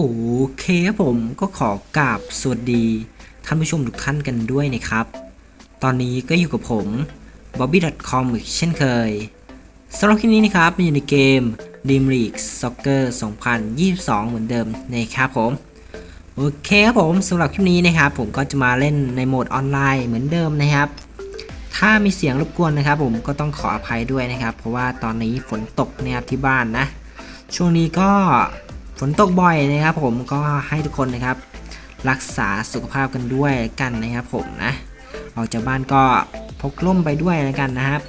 โอเคครับผมก็ขอกราบสวัสดีท่านผู้ชมทุกท่านกันด้วยนะครับ ตอนนี้ก็อยู่กับผม bobby.com อีกเช่นเคยสำหรับคลิปนี้นะครับมันอยู่ในเกม Dream League Soccer 2022 เหมือนเดิมนะครับผม โอเคครับผมสำหรับคลิปนี้นะครับ ผมก็จะมาเล่นในโหมดออนไลน์เหมือนเดิมนะครับ ถ้ามีเสียงรบกวนนะครับ ผมก็ต้องขออภัยด้วยนะครับ เพราะว่าตอนนี้ฝนตกนะครับที่บ้านนะ ช่วงนี้ก็ ฝนตกบ่อยนะครับ ผมก็ให้ทุกคนนะครับ รักษาสุขภาพกันด้วยกันนะครับ ผมนะออกจากบ้านก็พกร่มไปด้วยแล้วกันนะครับ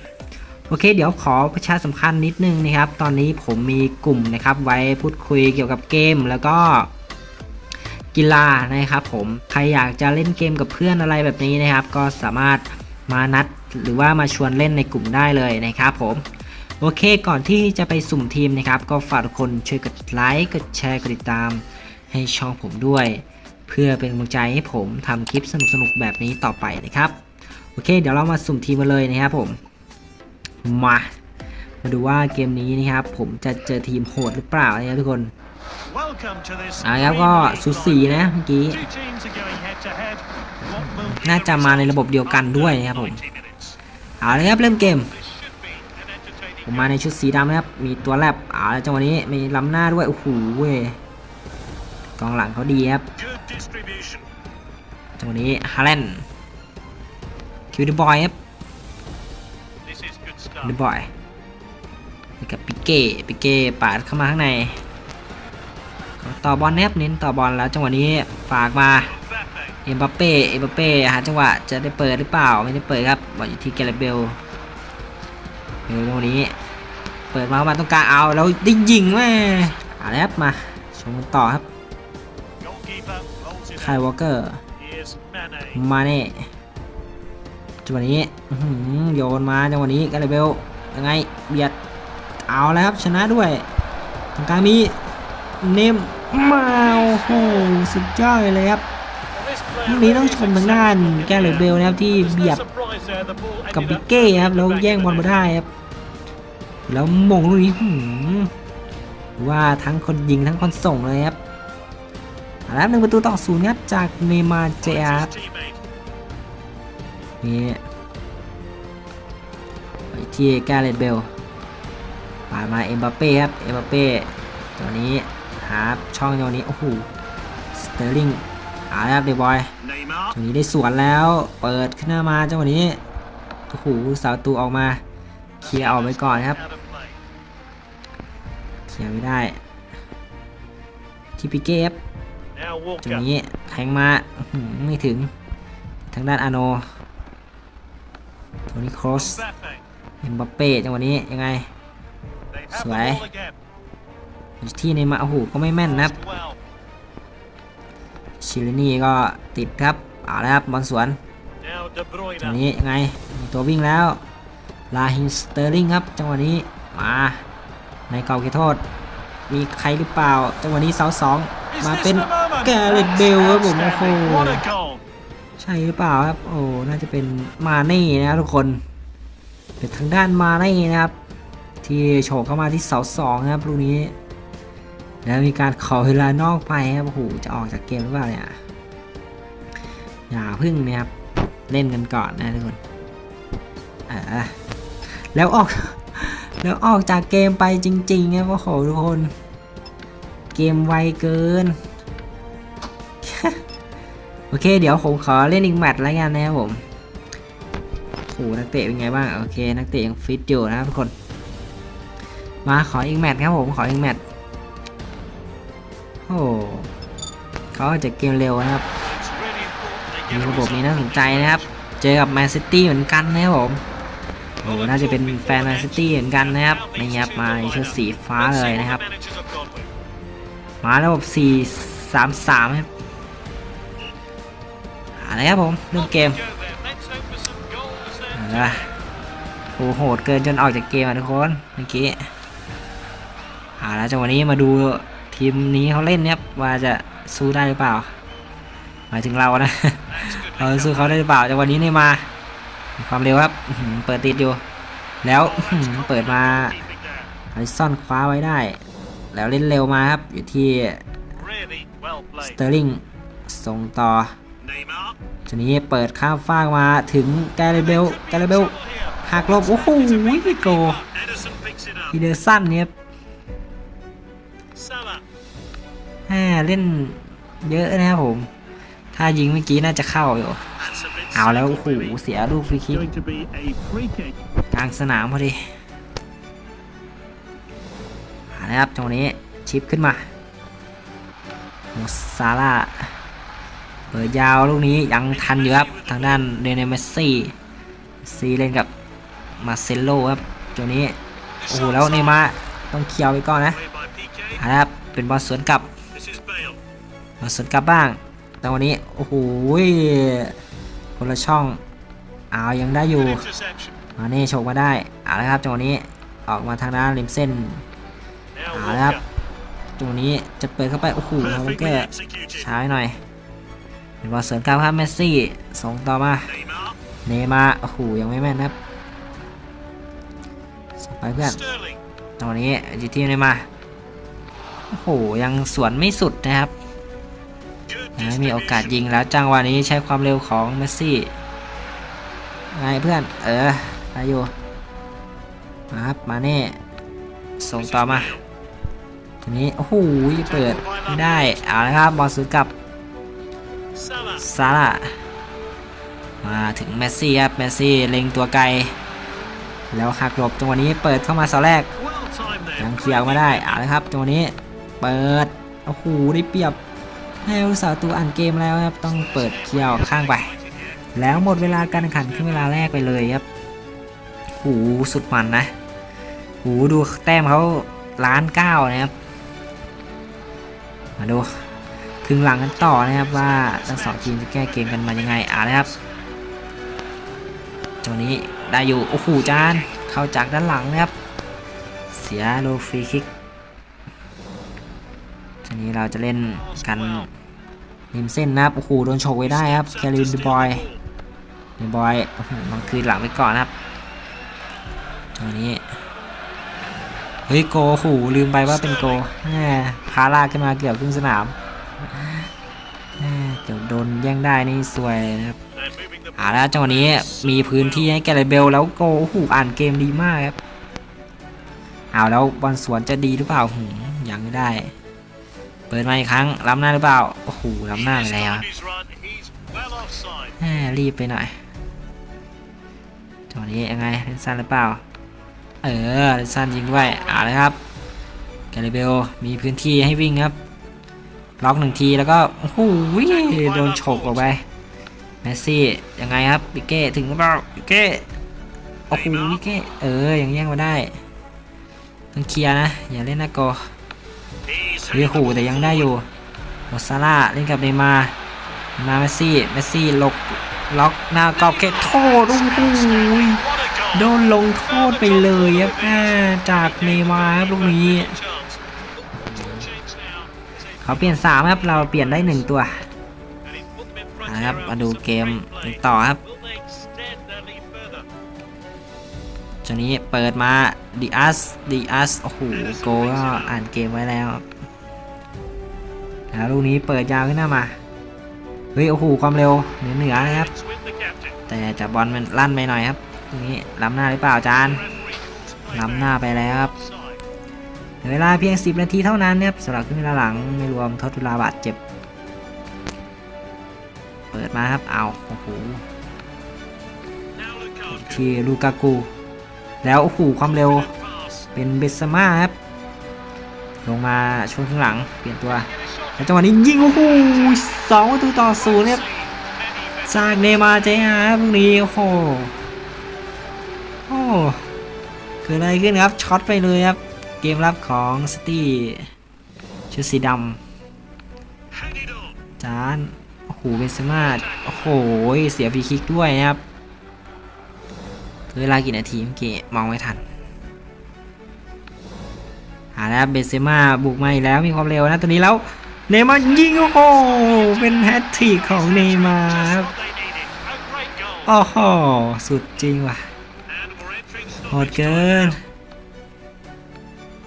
โอเค เดี๋ยวขอประชาสัมพันธ์นิดนึงนะครับ ตอนนี้ผมมีกลุ่มนะครับ ไว้พูดคุยเกี่ยวกับเกมแล้วก็กีฬานะครับ ผมใครอยากจะเล่นเกมกับเพื่อนอะไรแบบนี้นะครับ ก็สามารถมานัดหรือว่ามาชวนเล่นในกลุ่มได้เลยนะครับ ผม โอเคก่อนที่จะไปสุ่มทีมนะครับ ก็ฝากทุกคนช่วยกดไลค์กดแชร์กดติดตาม ให้ช่องผมด้วย เพื่อเป็นกำลังใจให้ผมทำคลิปสนุกๆแบบนี้ต่อไปนะครับโอเค เดี๋ยวเรามาสุ่มทีมกันเลยนะครับผมมามาดูว่าเกมนี้นะครับ ผมจะเจอทีมโหดหรือเปล่านะครับทุกคนอ่าอ่าครับก็สูสีนะเมื่อกี้ น่าจะมาในระบบบบเดียวกันด้วยนะครับผม เอาเลยครับเริ่มเกม ผมมาในชุดสีดำนะครับ มีตัวแลบเอาจังหวะนี้มีล้ำหน้าด้วย โอ้โหเว้ยกองหลังเขาดีครับ จังหวะนี้ฮาแลนด์คิวเดบอยครับเดบอยนี่กับปิเก้ปิเก้ปาดเข้ามาข้างในต่อบอลนะครับเน้นต่อบอลแล้วจังหวะนี้ฝากมาเอ็มบัปเป้เอ็มบัปเป้หาจังหวะจะได้เปิดหรือเปล่าไม่ได้เปิดครับบอลอยู่ที่แกเรเบล เบลตรงนี้ เปิดมาเข้ามาต้องการเอาแล้วได้ยิงแม่เอาแล้วครับมาชมกันต่อครับไคลวอลเกอร์มาเน่จังหวะนี้อื้อหือโยนมาจังหวะนี้แกเรเบลยังไงเบียดเอาแล้วครับชนะด้วยตรงกลางมีเนมมาโอ้โหสุดยอดเลยครับลูกนี้ต้องชมทางด้านแกเลเบลนะครับที่เบียดกักับบบิบิกกเก้เก้คครัรับบแล้แล้ววแย่แย่งงบบออลลมามาได้ได้ครับ แล้วมงลูกนี้ว่าทั้งคนยิงทั้งคนส่งเลยครับเอาละครับหนึ่งประตูต่อศูนย์ครับจากเนมาร์เจอาร์นี่ไปที่แกเรตเบลปาดมาเอ็มบัปเป้ครับเอ็มบัปเป้ตัวนี้หาช่องตัวนี้โอ้โหสเตอร์ลิงเอาละครับเดบอยตรงนี้ได้สวนแล้วเปิดขึ้นหน้ามาจังหวะนี้โอ้โหสาวตูออกมาเคลียร์ออกไปก่อนครับ ลียร์ไม่ได้ที่ปิเก้ครับตรงนี้แทงมาอื้อหือไม่ถึง ทางด้านอาโนตรงนี้ครอสเอ็มบัปเป้จังหวะนี้ยังไง สวยอยู่ที่ในมาโอ้โหก็ไม่แม่นนะครับชิลินี่ก็ติดครับเอาแล้วครับบอลสวนจังหวะนี้ยังไงมีตัววิ่งแล้วลาฮินสเตอร์ลิงครับ จังหวะนี้ มา ในเกาเขตโทษ มีใครหรือเปล่า จังหวะนี้เสาสองมาเป็นแกเรตเบลครับผมโอ้โหใช่หรือเปล่าครับ โอ้น่าจะเป็นมาเน่นะครับทุกคน เป็นทางด้านมาเน่นะครับ ที่โฉบเข้ามาที่เสาสองนะครับลูกนี้ แล้วมีการขอเวลานอกไปครับโอ้โหจะออกจากเกมหรือเปล่าเนี่ยอย่าพึ่งนะครับ เล่นกันก่อนนะทุกคนอ่าแล้วออก แล้วออกจากเกมไปจริงๆครับโอ้โหทุกคน เกมไวเกิน โอเค เดี๋ยวผมขอเล่นอีกแมตช์แล้วกันนะครับผมโอ้โหนักเตะเป็นไงบ้าง โอเค นักเตะยังฟิตอยู่นะครับทุกคน มาขออีกแมตช์ครับผม ขออีกแมตช์โอ้เขาจะเกมเร็วนะครับมีระบบนี้น่าสนใจนะครับ เจอกับแมนซิตี้เหมือนกันนะครับผม อ้น่าจะเป็นแฟนแมนซิตี้เหมือนกันนะครับนี่ครับมาในชุดสีฟ้าเลยนะครับ มาระบบ4 3 3ครับอะไรครับผมเริ่มเกมเอาละโอ้โหดเกินจนออกจากเกมอะทุกคนเมื่อกี้เอาละจังหวะนี้มาดูทีมนี้เขาเล่นเนะครับว่าจะสู้ได้หรือเปล่า หมายถึงเรานะเราสู้เขาได้หรือเปล่าจังหวะนี้เนี่ยมา ความเร็วครับ เปิดติดอยู่ แล้วเปิดมาไอซ่อนคว้าไว้ได้ แล้วเล่นเร็วมาครับ อยู่ที่สเตอร์ลิงส่งต่อทีนี้เปิดข้ามฟากมาถึงแกเรเบลแกเรเบลหักลบ โอ้โหโกร์อีเดอร์สันเนี่ยแหมเล่นเยอะนะครับผม ถ้ายิงเมื่อกี้น่าจะเข้าอยู่ เอาแล้ว safe โอ้โห for me. เสียลูกฟรีคิก Going to be a free kick. กลางสนามพอดีเอาละครับจังหวะนี้ชิปขึ้นมาโมซาร่าเปิดยาวลูกนี้ยังทันอยู่ครับ ทางด้านเรเนเมสซี่ซีเล่นกับมาเซโลครับจังหวะนี้โอ้โหแล้วเนย์มาร์ต้องเคลียร์ไว้ก่อนนะ Played by Piqué. เอาละครับเป็นบอลสวนกลับ This is Bale. มาสวนกลับบ้างแต่วันนี้โอ้โห คนละช่องเอายังได้อยู่มาเน่โฉกมาได้เอาละครับจังหวะนี้ออกมาทางด้านริมเส้น Now Ah, that- Walker. จังหวะนี้จะเปิดเข้าไปโอ้โหมาเกอร์ช้าหน่อยเป็นบอลสวนกลับครับเมสซี่ส่งต่อมาเนมาโอ้โหยังไม่แม่นนะครับส่งไปเพื่อนจังหวะนี้อยู่ที่เนมาโอ้โหยังสวนไม่สุดนะครับ มีโอกาสยิงแล้วจังหวะนี้ใช้ความเร็วของเมสซี่ไงเพื่อน เออได้อยู่มาครับ มาเน่ ส่งต่อมา ทีนี้ โอ้โหเปิดไม่ได้ เอาละครับ บอลซื้อกลับซาร่ามาถึงเมสซี่ครับ เมสซี่เล็งตัวไกล แล้วหักหลบจังหวะนี้เปิดเข้ามาเสาแรกยังเคลียร์มาได้ เอาละครับจังหวะนี้ เปิด โอ้โหได้เปรียบ ให้อุตสาตัวอ่านเกมแล้วครับต้องเปิดเคลียร์ออกข้างไป แล้วหมดเวลาการแข่งขันขึ้นเวลาแรกไปเลยครับโหูสุดมันนะโหูดูแต้มเขาล้านเก้านะครับ มาดูครึ่งหลังกันต่อนะครับว่าทั้งสองทีมจะแก้เกมกันมายังไงอ่านะครับตรงนี้ได้อยู่โอ้โหจานเข้าจากด้านหลังนะครับ เสียโลฟรีคิก นี้เราจะเล่นกันริมเส้นนะครับโอ้โหโดนโฉกไว้ได้ครับแครินดบอยเดบอยมันคืนหลังไปก่อนนะครับตรงนี้เฮ้ยโกหูลืมไปว่าเป็นโกแหมพาลากขึ้นมาเกือบครึ่งสนามแหมเกือบโดนแย่งได้นี่สวยนะครับ They're moving the เอาละจังหวะนี้มีพื้นที่ให้แกเรเบลแล้วโกหูอ่านเกมดีมากครับเอาแล้วบอลสวนจะดีหรือเปล่าหยังไม่ได้ เปิดมาอีกครั้งล้ำหน้าหรือเปล่า โอ้โหล้ำหน้าไปแล้วแหมรีบไปหน่อยจังหวะนี้ยังไงเล่นสั้นหรือเปล่า เออเล่นสั้นยิงด้วยเอาเลยครับแกเรเบลมีพื้นที่ให้วิ่งครับ ล็อกหนึ่งทีแล้วก็โอ้โหโดนฉกออกไปเมสซี่ยังไงครับปิเก้ถึงหรือเปล่าปิเก้โอ้โหปิเก้เออยังแย่งมาได้ต้องเคลียร์นะอย่าเล่นหนะโก เฮ้ยโหแต่ยังได้อยู่โมซาร่าเล่นกับเนมาร์เนมาเมสซี่เมสซี่หลบล็อกหน้ากรอบเขตโทษโอ้โหโดนลงโทษไปเลยครับแม่จากเนมาร์ครับลูกนี้เขาเปลี่ยนสามครับเราเปลี่ยนได้หนึ่งตัวนะครับมาดูเกมต่อครับจนนี้เปิดมาดีอัสดีอัสโอ้โหโกก็อ่านเกมไว้แล้ว แล้วลูกนี้เปิดยาวขึ้นหน้ามา เฮ้ย โอ้โห ความเร็ว เหนือเหนือนะครับ แต่จะบอลมันลั่นไปหน่อยครับตรงนี้ล้ำหน้าหรือเปล่าจานล้ำหน้าไปแล้วครับเวลาเพียง 10 นาทีเท่านั้นนะครับสำหรับครึ่งเวลาหลังไม่รวมทดเวลาบาดเจ็บ เปิดมาครับ เอาโอ้โหที่ลูกากู แล้วโอ้โหความเร็วเป็นเบสมาครับ ลงมาช่วงข้างหลัง เปลี่ยนตัว จังหวะนี้ยิงโอ้โหสองประตูต่อศูนย์ครับจากเนมาร์เจอาร์พวกนี้โอ้โหโอ้เกิดอะไรขึ้นครับช็อตไปเลยครับ เกมรับของสตี้ชุดสีดำจานโอ้โหเบนเซม่าโอ้โหเสียฟรีคิกด้วยนะครับเวลากี่นาทีเมื่อกี้มองไม่ทันหาแล้วเบนเซม่าบุกมาอีกแล้วมีความเร็วนะตัวนี้แล้ว เนมายิงโอ้โหเป็นแฮตทริกของเนมาร์ครับโอ้โหสุดจริงว่ะโหดเกิน now.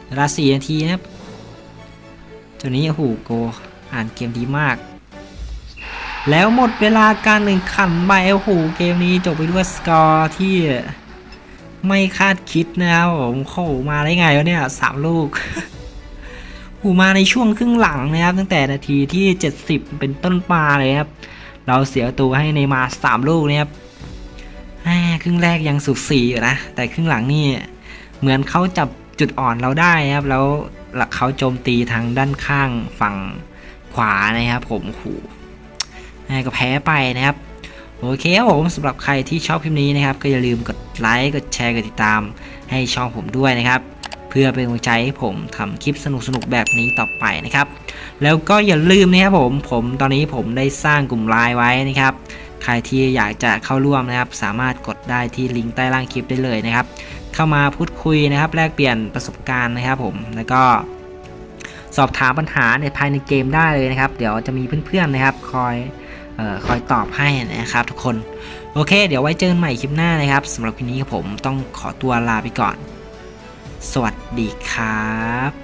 เวลาสี่นาทีนะครับตัวนี้โอ้โหโกอ่านเกมดีมาก แล้วหมดเวลาการแข่งขันไปโอ้โหเกมนี้จบไปด้วยสกอร์ที่ไม่คาดคิดนะครับผมโอ้โหมาได้ไงวะเนี่ยสามลูก หูมาในช่วงครึ่งหลังนะครับ ตั้งแต่นาทีที่ 70 เป็นต้นมาเลยครับ เราเสียตัวให้ในมา3ลูกนะครับครึ่งแรกยังสุดสีอยู่นะ แต่ครึ่งหลังนี่เหมือนเขาจับจุดอ่อนเราได้ครับ แล้วเขาโจมตีทางด้านข้างฝั่งขวานะครับผมโอ้โหแหม่ก็แพ้ไปนะครับโอเคครับผมสำหรับใครที่ชอบคลิปนี้นะครับ ก็อย่าลืมกดไลค์กดแชร์กดติดตามให้ช่องผมด้วยนะครับ เพื่อเป็นกำลังใจให้ผมทำคลิปสนุกๆแบบนี้ต่อไปนะครับ แล้วก็อย่าลืมนะครับผมผมตอนนี้ผมได้สร้างกลุ่มไลน์ไว้นะครับใครที่อยากจะเข้าร่วมนะครับ สามารถกดได้ที่ลิงก์ใต้ล่างคลิปได้เลยนะครับ เข้ามาพูดคุยนะครับ แลกเปลี่ยนประสบการณ์นะครับ ผมแล้วก็สอบถามปัญหาในภายในเกมได้เลยนะครับ เดี๋ยวจะมีเพื่อนๆนะครับ คอยออคอยตอบให้นะครับทุกคน โอเค เดี๋ยวไว้เจอกันใหม่คลิปหน้านะครับสำหรับคลิปนี้ผมต้องขอตัวลาไปก่อน สวัสดีครับ